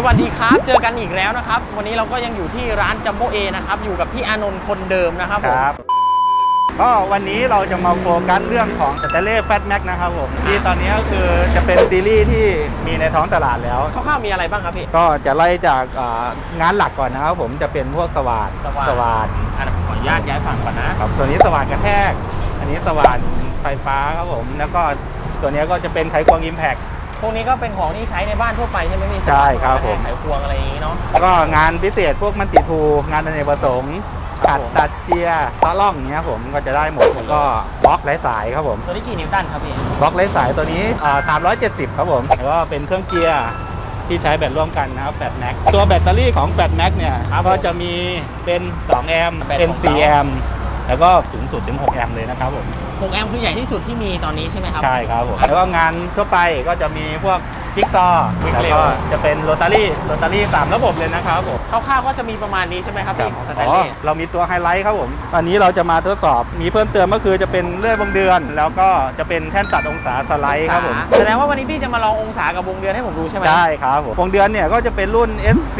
สวัสดีครับ เจอกันอีกแล้วนะครับ วันนี้เราก็ยังอยู่ที่ร้านจัมโบเอนะครับ อยู่กับพี่อานนท์คนเดิมนะครับผมครับ ก็วันนี้เราจะมาโฟกัสเรื่องของสเตเล่แฟตแม็กนะครับผม ที่ตอนนี้ก็คือจะเป็นซีรีส์ที่มีในท้องตลาดแล้ว คร่าวๆมีอะไรบ้างครับพี่ ก็จะไล่จากอ่างานหลักก่อนนะครับผมจะเป็นพวกสว่านสว่านสว่านอะผมขออนุญาตย้ายฝั่งก่อนนะครับ ตัวนี้สว่านกระแทก อันนี้สว่านไฟฟ้าครับผม แล้วก็ตัวนี้ก็จะเป็นไขควงอิมแพ t พวกนี้ก็เป็นของที่ใช้ในบ้านทั่วไปใช่ไหมพี่ใช่ครับผม ไขควงอะไรอย่างนี้เนาะ แล้วก็งานพิเศษพวกมันติทูงานอเนกประสงค์ครัขับดผมตัดเจียซ้อล่องอย่างเงี้ยผมก็จะได้หมดแล้วก็บล็อกไร้สายครับผม ตัวนี้กี่นิวตันครับพี่บล็อกไร้สายตัวนี้อ่า370 ครับผมแล้วก็เป็นเครื่องเกียร์ที่ใช้แบตร่วมกันนะครับแบตแม็กตัวแบตเตอรี่ของแบตแม็กเนี่ยครับก็จะมีเป็น 2 แอมป์แบตเป็นของ4เขาแอมป์ แล้วก็สูงสุดถึง 6 แอมป์เลยนะครับผม 6แอมป์คือใหญ่ที่สุดที่มีตอนนี้ใช่ไหมครับ ใช่ครับผม แล้วก็งานทั่วไปก็จะมีพวกจิ๊กซอว์ Quick แล้ว Rail ก็จะเป็นโรตารี่โรตารี่สามระบบเลยนะครับผม คร่าวๆก็จะมีประมาณนี้ใช่ไหมครับพี่ของสแตนอ๋อเลสเรามีตัวไฮไลท์ครับผมอันนี้เราจะมาทดสอบ มีเพิ่มเติมก็คือจะเป็นเลื่อยวงเดือน แล้วก็จะเป็นแท่นตัดองศาสไลด์ครับผม แสดงว่าวันนี้พี่จะมาลององศากับวงเดือนให้ผมดูใช่ไหม ใช่ครับผมวงเดือนเนี่ยก็จะเป็นรุ่น SC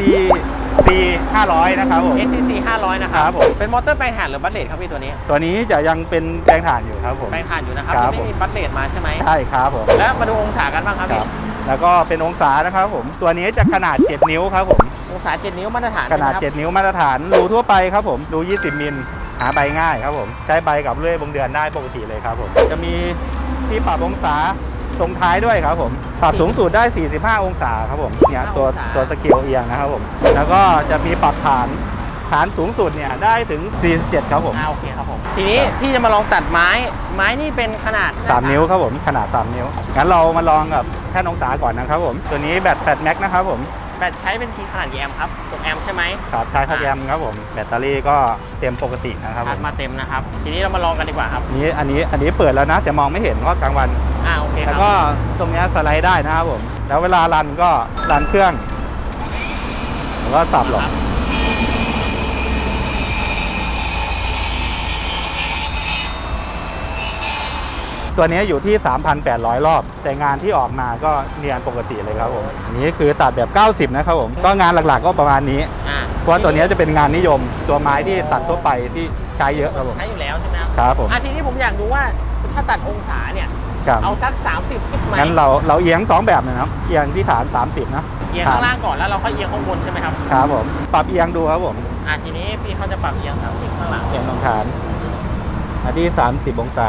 C 500นะครับผม SCC 500 นะครัครับผม เป็นมอเตอร์แปลงถ่านหรือบัตเลตครับพี่ตัวนี้ ตัวนี้จะยังเป็นแปลงถ่านอยู่ครับผม แปลงถ่านอยู่นะครับครับยังไม่มีบัตเลตมาใช่ไหม ใช่ครับผมแล้วมาดูองศากันบ้างครับคพี่รับ แล้วก็เป็นองศานะครับผม ตัวนี้จะขนาด 7 นิ้วครับผม องศา 7 นิ้วมาตรฐานขนาด ใช่ไหมครับ7 นิ้วมาตรฐานรูทั่วไปครับผมรู20 มิล หาใบง่ายครับผม ใช้ใบกับเลื่อยวงเดือนได้ปกติเลยครับผม จะมีที่ปรับองศา ตรงท้ายด้วยครับผมปรับสูงสุดได้ 45 องศาครับผมเนี่ยตัวตัวสเกลเอียงนะครับผมแล้วก็จะมีปรับฐานฐานสูงสุดเนี่ยได้ถึง 47 ครับผม อ่าโอเคครับผม ทีนี้พี่จะมาลองตัดไม้ ไม้นี่เป็นขนาด3 นิ้วครับผมขนาด 3 นิ้วงั้นเรามาลองกับแท่นองศาก่อนนะครับผมตัวนี้แบต8แม็กนะครับผมแบตใช้เป็นทีขนาดกี่แอมป์ครับ6แอมป์ใช่ไหมครับใช้6แอมป์ครับผมแบตเตอรี่ก็เต็มปกตินะครับผชาร์จมมาเต็มนะครับ ทีนี้เรามาลองกันดีกว่าครับ นี้อันนี้อันนี้เปิดแล้วนะแต่มองไม่เห็นเพราะกลางวัน อ่าโอเคคแล้รัวบก็ตรงเนี้ยสไลด์ได้นะครับผม แล้วเวลารันก็รันเครื่อง แล้วก็สับหลบครับตัวนี้อยู่ที่ 3,800 รอบ แต่งานที่ออกมาก็เนียนปกติเลยครับผม อันนี้คือตัดแบบ 90 นะครับผม ก็งานหลักๆก็ประมาณนี้ อ่าเพราะว่าตัวนี้จะเป็นงานนิยม ตัวไม้ที่ตัดทั่วไปที่ใช้เยอะครับผม ใช้อยู่แล้วใช่ไหมครับ ครับผมอะทีนี้ผมอยากดูว่าถ้าตัดองศาเนี่ย ครับเอาสัก 30ขึ้นไหมงั้นเราเราเอียง2แบบนะครับเอียงที่ฐาน 30นะเอียงข้างล่างก่อนแล้วเราค่อยเอียงข้างบนใช่ไหมครับครับผมปรับเอียงดูครับผมอะทีนี้พี่เขาจะปรับเอียง 30 ข้างหลังเอียงตรงฐานอันที่30องศา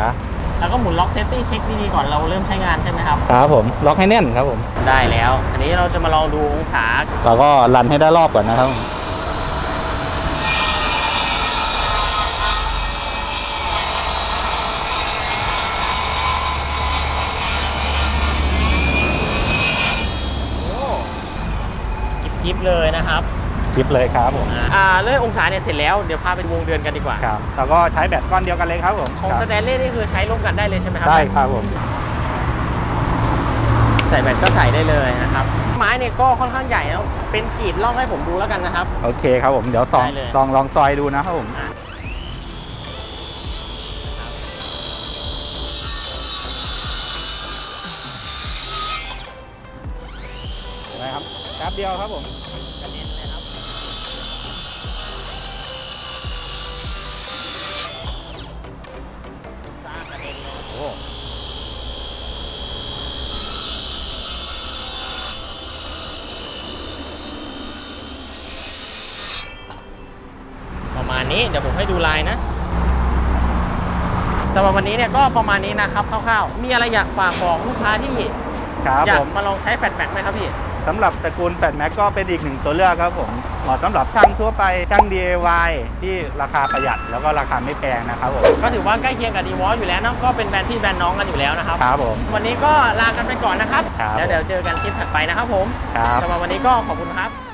แล้วก็หมุนล็อกเซฟตี้เช็คดีๆก่อนเราเริ่มใช้งานใช่ไหมครับครับผมล็อกให้แน่นครับผมได้แล้วอันนี้เราจะมาลองดูองศาเราก็รันให้ได้รอบก่อนนะครับ กิฟๆเลยนะครับคลิปเลยครับผมอ่าเลื่อยองศาเนี่ยเสร็จแล้วเดี๋ยวพาไปดูวงเดือนกันดีกว่าครับแล้วก็ใช้แบตก้อนเดียวกันเลยครับผมของคสรับแตนเลสนี่คือใช้ร่วมกันได้เลยใช่ไหมครัได้ครับผมใส่แบตก็ใส่ได้เลยนะครับไม้เนี่ยก็ค่อนข้างใหญ่แล้วเป็นกรีดล่องให้ผมดูแล้วกันนะครับ โอเคครับผมเดี๋ยวซองได้เลยลองลองซอยดูนะครับผม เดียวครับผมกระเด็นนะครับซ่ากระเด็นเลยโอ้ประมาณนี้เดี๋ยวผมให้ดูลายนะสำหรับวันนี้เนี่ยก็ประมาณนี้นะครับคร่าวๆ มีอะไรอยากฝากบอกลูกค้าที่ครับอยาผกมมาลองใช้แฟลชแบ็กไหมครับพี่ สำหรับตระกูลแฟลตแม็กก็เป็นอีกหนึ่งตัวเลือกครับผมเหมาะสำหรับช่างทั่วไปช่าง DIY ที่ราคาประหยัดแล้วก็ราคาไม่แพงนะครับผมก็ถือว่าใกล้เคียงกับดีวอลอยู่แล้วนะก็เป็นแบรนด์พี่แบรนด์น้องกันอยู่แล้วนะครับ ครับผม วันนี้ก็ลากันไปก่อนนะครับ ครับแล้วเดี๋ยวเจอกันคลิปถัดไปนะครับผมครับ สำหรับวันนี้ก็ขอบคุณครับ